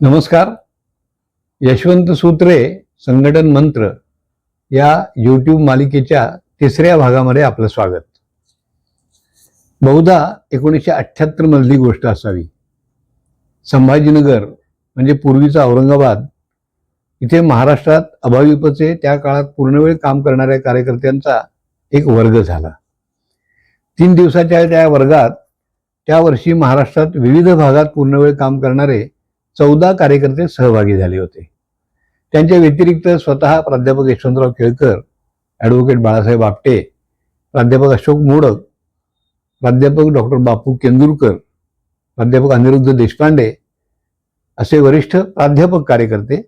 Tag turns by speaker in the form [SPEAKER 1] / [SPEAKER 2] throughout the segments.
[SPEAKER 1] नमस्कार. यशवंत सूत्रे संघटन मंत्र या यूट्यूब मालिकेच्या तिसऱ्या भागामध्ये आपलं स्वागत. बहुधा एकोणीसशे अठ्ठ्याहत्तर मधली गोष्ट असावी. संभाजीनगर म्हणजे पूर्वीचा औरंगाबाद इथे महाराष्ट्रात अभाविपचे त्या काळात पूर्णवेळ काम करणाऱ्या कार्यकर्त्यांचा एक वर्ग झाला. तीन दिवसाच्या त्या वर्गात त्या वर्षी महाराष्ट्रात विविध भागात पूर्णवेळ काम करणारे चौदा कार्यकर्ते सहभागी झाले होते. त्यांच्या व्यतिरिक्त स्वतः प्राध्यापक यशवंतराव केळकर ॲडव्होकेट बाळासाहेब आपटे प्राध्यापक अशोक मोडक प्राध्यापक डॉक्टर बापू केंदुरकर प्राध्यापक अनिरुद्ध देशपांडे असे वरिष्ठ प्राध्यापक कार्यकर्ते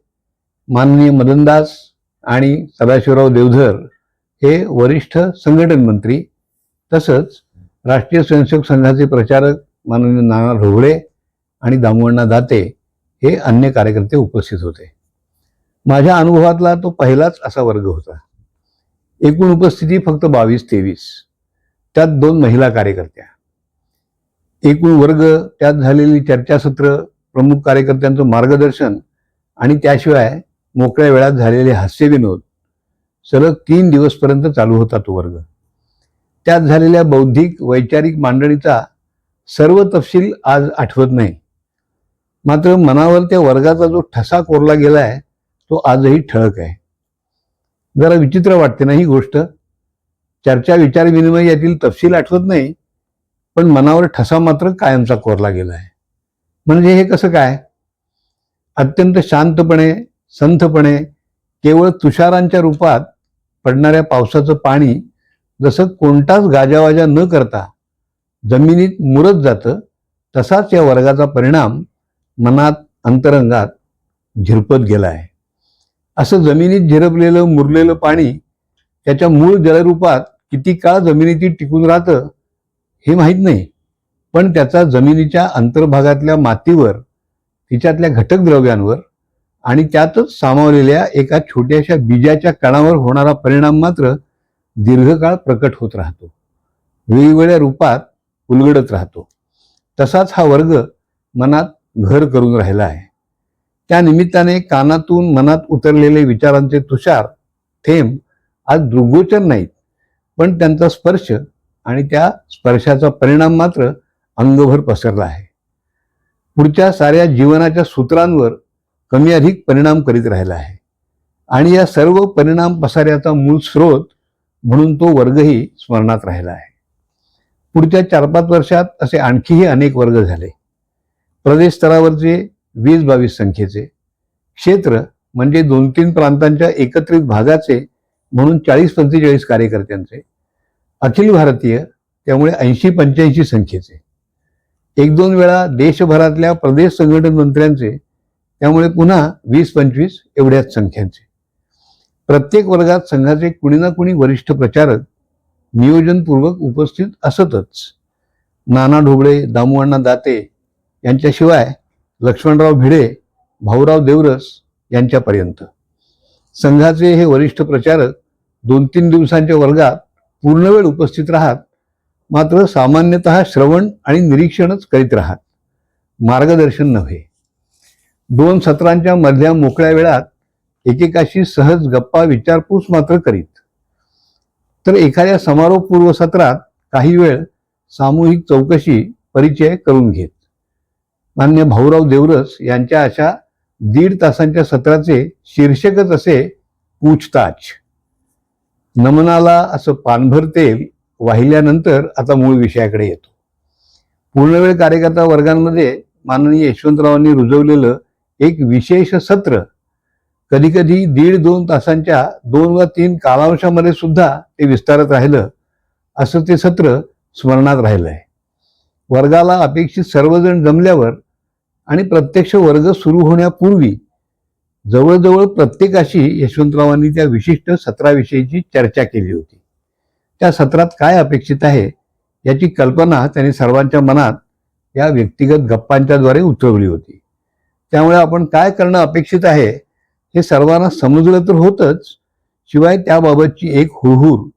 [SPEAKER 1] माननीय मदनदास आणि सदाशिवराव देवधर हे वरिष्ठ संघटन मंत्री तसंच राष्ट्रीय स्वयंसेवक संघाचे प्रचारक माननीय नाना ढोबळे आणि दामोअण्णा दाते हे अन्य कार्यकर्ते उपस्थित होते. माझ्या अनुभवातला तो पहिलाच असा वर्ग होता. एकूण उपस्थिती फक्त बावीस तेवीस. त्यात दोन महिला कार्यकर्त्या. एकूण वर्ग त्यात झालेली चर्चासत्र प्रमुख कार्यकर्त्यांचं मार्गदर्शन आणि त्याशिवाय मोकळ्या वेळात झालेले हास्यविनोद सलग तीन दिवसपर्यंत चालू होता तो वर्ग. त्यात झालेल्या बौद्धिक वैचारिक मांडणीचा सर्व तपशील आज आठवत नाही. मात्र मनावर त्या वर्गाचा जो ठसा कोरला गेलाय तो आजही ठळक आहे. जरा विचित्र वाटते ना ही गोष्ट? चर्चा विचार विनिमय यातील तपशील आठवत नाही पण मनावर ठसा मात्र कायमचा कोरला गेला आहे म्हणजे हे कसं काय? अत्यंत शांतपणे संथपणे केवळ तुषारांच्या रूपात पडणाऱ्या पावसाचं पाणी जसं कोणताच गाजावाजा न करता जमिनीत मुरत जातं तसाच या वर्गाचा परिणाम मनात अंतरंगात झिरपत गेला आहे असं जमिनीत झिरपलेलं मुरलेलं पाणी त्याच्या मूळ जलरूपात किती काळ जमिनीतील टिकून राहतं हे माहीत नाही. पण त्याचा जमिनीच्या अंतर्भागातल्या मातीवर तिच्यातल्या घटक द्रव्यांवर आणि त्यातच सामावलेल्या एका छोट्याशा बीजाच्या कणावर होणारा परिणाम मात्र दीर्घकाळ प्रकट होत राहतो. वेगवेगळ्या रूपात उलगडत राहतो. तसाच हा वर्ग मनात घर करून राहिला आहे. त्या निमित्ताने कानातून मनात उतरलेले विचारांचे तुषार थेंब आज दृगोचर नाहीत. पण त्यांचा स्पर्श आणि त्या स्पर्शाचा परिणाम मात्र अंगभर पसरला आहे. पुढच्या साऱ्या जीवनाच्या सूत्रांवर कमी अधिक परिणाम करीत राहिला आहे. आणि या सर्व परिणाम पसाऱ्याचा मूळ स्रोत म्हणून तो वर्गही स्मरणात राहिला आहे. पुढच्या चार पाच वर्षात असे आणखीही अनेक वर्ग झाले. प्रदेश स्तरावरचे वीस बावीस संख्येचे. क्षेत्र म्हणजे दोन तीन प्रांतांच्या एकत्रित भागाचे म्हणून चाळीस पंचेचाळीस कार्यकर्त्यांचे. अखिल भारतीय त्यामुळे ऐंशी पंच्याऐंशी संख्येचे. एक दोन वेळा देशभरातल्या प्रदेश संघटन मंत्र्यांचे त्यामुळे पुन्हा वीस पंचवीस एवढ्याच संख्यांचे. प्रत्येक वर्गात संघाचे कुणी ना कुणी वरिष्ठ प्रचारक नियोजनपूर्वक उपस्थित असतच. नाना ढोबळे दामूअण्णा दाते यांच्याशिवाय लक्ष्मणराव भिडे भाऊराव देवरस यांच्यापर्यंत. संघाचे हे वरिष्ठ प्रचारक दोन तीन दिवसांच्या वर्गात पूर्णवेळ उपस्थित राहत मात्र सामान्यतः श्रवण आणि निरीक्षणच करीत राहत. मार्गदर्शन नव्हे. दोन सत्रांच्या मधल्या मोकळ्या वेळात एकेकाशी सहज गप्पा विचारपूस मात्र करीत. तर एखाद्या समारोपपूर्व सत्रात काही वेळ सामूहिक चौकशी परिचय करून घेत. मान्य भाऊराव देवरस यांच्या अशा दीड तासांच्या सत्राचे शीर्षकच असे पूछताछ. नमनाला असं पानभर तेल वाहिल्यानंतर आता मूळ विषयाकडे येतो. पूर्णवेळ कार्यकर्ता वर्गांमध्ये माननीय यशवंतरावांनी रुजवलेलं एक विशेष सत्र कधीकधी दीड दोन तासांच्या दोन वा तीन कालांशामध्ये सुद्धा ते विस्तारत राहिलं असं ते सत्र स्मरणात राहिलं आहे वर्गाला अपेक्षित सर्वजण जमल्यावर आणि प्रत्यक्ष वर्ग सुरू होण्यापूर्वी जवळजवळ प्रत्येकाशी यशवंतरावांनी त्या विशिष्ट सत्राविषयीची चर्चा केली होती. त्या सत्रात काय अपेक्षित आहे याची कल्पना त्यांनी सर्वांच्या मनात या व्यक्तिगत गप्पांच्याद्वारे उतरवली होती. त्यामुळे आपण काय करणं अपेक्षित आहे हे सर्वांना समजलं तर होतंच शिवाय त्याबाबतची एक हुरहुर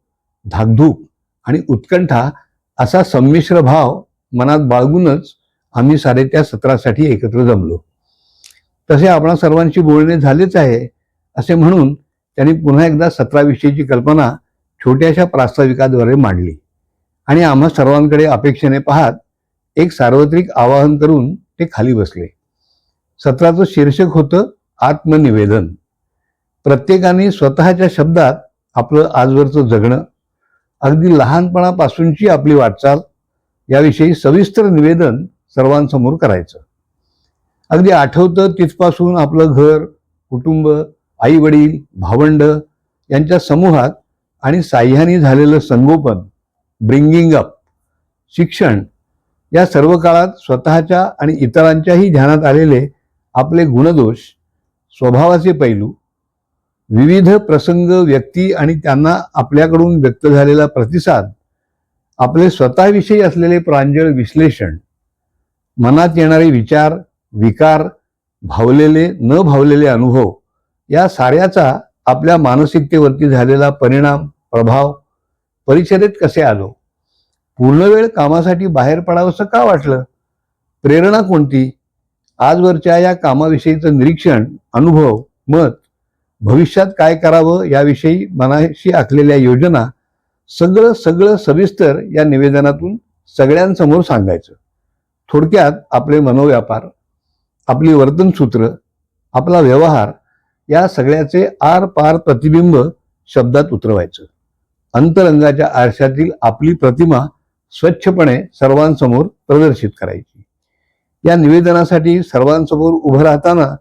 [SPEAKER 1] धाकधूक आणि उत्कंठा असा संमिश्र भाव मनात बाळगूनच आम्ही सारे त्या सत्रासाठी एकत्र जमलो. तसे आपणा सर्वांशी बोलणे झालेच आहे असे म्हणून त्यांनी पुन्हा एकदा सत्राविषयीची कल्पना छोट्याशा प्रास्ताविकाद्वारे मांडली. आणि आम्हा सर्वांकडे अपेक्षेने पाहत एक सार्वत्रिक आवाहन करून ते खाली बसले. सत्राचं शीर्षक होतं आत्मनिवेदन. प्रत्येकाने स्वतःच्या शब्दात आपलं आजवरचं जगणं अगदी लहानपणापासूनची आपली वाटचाल याविषयी सविस्तर निवेदन सर्वांसमोर करायचं. अगदी आठवतं तिथपासून आपलं घर कुटुंब आई वडील भावंड यांच्या समूहात आणि साह्याने झालेलं संगोपन ब्रिंगिंग अप शिक्षण या सर्व काळात स्वतःच्या आणि इतरांच्याही ध्यानात आलेले आपले गुणदोष स्वभावाचे पैलू विविध प्रसंग व्यक्ती आणि त्यांना आपल्याकडून व्यक्त झालेला प्रतिसाद आपले स्वतःविषयी असलेले प्रांजळ विश्लेषण मनात येणारे विचार विकार भावलेले न भावलेले अनुभव या साऱ्याचा आपल्या मानसिकतेवरती झालेला परिणाम प्रभाव परिचरेत कसे आलो? पूर्ण वेळ कामासाठी बाहेर पडावंसं का वाटलं? प्रेरणा कोणती? आजवरच्या या कामाविषयीचं निरीक्षण अनुभव मत भविष्यात काय करावं याविषयी मनाशी आखलेल्या योजना सगळं सगळं सविस्तर या निवेदनातून सगळ्यांसमोर सांगायचं. थोडक्यात आपले मनोव्यापार आपली वर्तनसूत्र आपला व्यवहार या सगळ्याचे आर पार प्रतिबिंब शब्दात उतरवायचं. अंतरंगाच्या आरशातील आपली प्रतिमा स्वच्छपणे सर्वांसमोर प्रदर्शित करायची. या निवेदनासाठी सर्वांसमोर उभं राहताना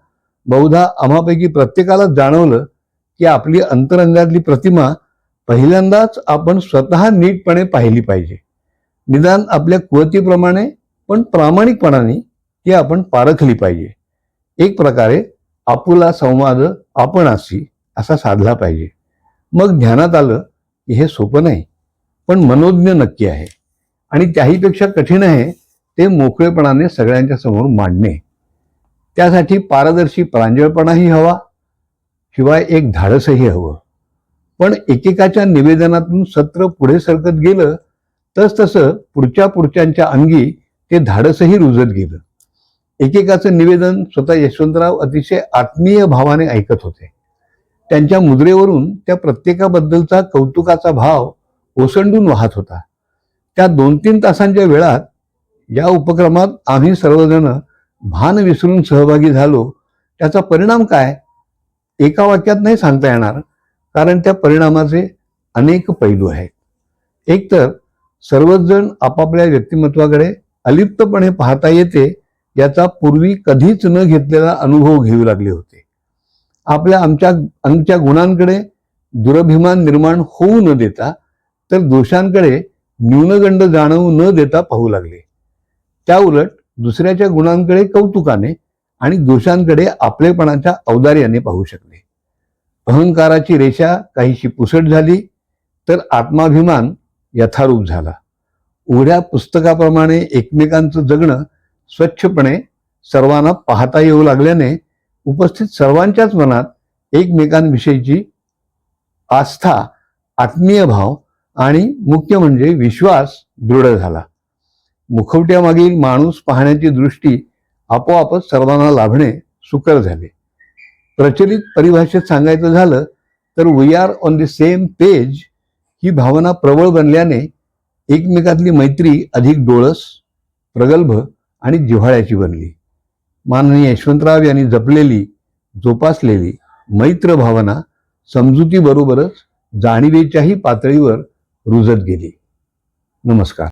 [SPEAKER 1] बहुधा आम्हापैकी प्रत्येकाला जाणवलं की आपली अंतरंगातली प्रतिमा पहिल्यांदाच आपण स्वतः नीटपणे पाहिली पाहिजे. निदान आपल्या कुवतीप्रमाणे पण प्रामाणिकपणाने ती आपण पारखली पाहिजे. एक प्रकारे आपुला संवाद आपणाशी असा साधला पाहिजे. मग ध्यानात आलं की हे सोपं नाही पण मनोज्ञ नक्की आहे. आणि त्याहीपेक्षा कठीण आहे ते मोकळेपणाने सगळ्यांच्या समोर मांडणे. त्यासाठी पारदर्शी प्रांजळपणाही हवा शिवाय एक धाडसही हवं. पण एकेकाच्या निवेदनातून सत्र पुढे सरकत गेलं तस तसं पुढच्या पुढच्यांच्या अंगी ते धाडसही रुजत गेलं. एकेकाचं निवेदन स्वतः यशवंतराव अतिशय आत्मीय भावाने ऐकत होते. त्यांच्या मुद्रेवरून त्या प्रत्येकाबद्दलचा कौतुकाचा भाव ओसंडून वाहत होता. त्या दोन तीन तासांच्या वेळात या उपक्रमात आम्ही सर्वजण भान विसरून सहभागी झालो. त्याचा परिणाम काय? एका वाक्यात नाही सांगता येणार. कारण त्या परिणामाचे अनेक पैलू आहेत. एकतर सर्वच जण आपापल्या व्यक्तिमत्वाकडे अलिप्तपणे पाहता येते याचा पूर्वी कधीच न घेतलेला अनुभव घेऊ लागले होते. आपल्या आमच्या आमच्या गुणांकडे दुरभिमान निर्माण होऊ न देता तर दोषांकडे न्यूनगंड जाणवू न देता पाहू लागले. त्याउलट दुसऱ्याच्या गुणांकडे कौतुकाने आणि दोषांकडे आपलेपणाच्या औदार्याने पाहू शकले. अहंकाराची रेषा काहीशी पुसट झाली तर आत्माभिमान यथारूप झाला. उघड्या पुस्तकाप्रमाणे एकमेकांचं जगणं स्वच्छपणे सर्वांना पाहता येऊ लागल्याने उपस्थित सर्वांच्याच मनात एकमेकांविषयीची आस्था आत्मीय भाव आणि मुख्य म्हणजे विश्वास दृढ झाला. मुखवट्यामागील माणूस पाहण्याची दृष्टी आपोआपच सर्वांना लाभणे सुकर झाले. प्रचलित परिभाषेत सांगायचं झालं तर we are on the same page ही भावना प्रबळ बनल्याने एकमेकातली मैत्री अधिक डोळस प्रगल्भ आणि जिव्हाळ्याची बनली. माननीय यशवंतराव यांनी जपलेली जोपासलेली मैत्र भावना समजुतीबरोबरच जाणीवेच्याही पातळीवर रुजत गेली. नमस्कार.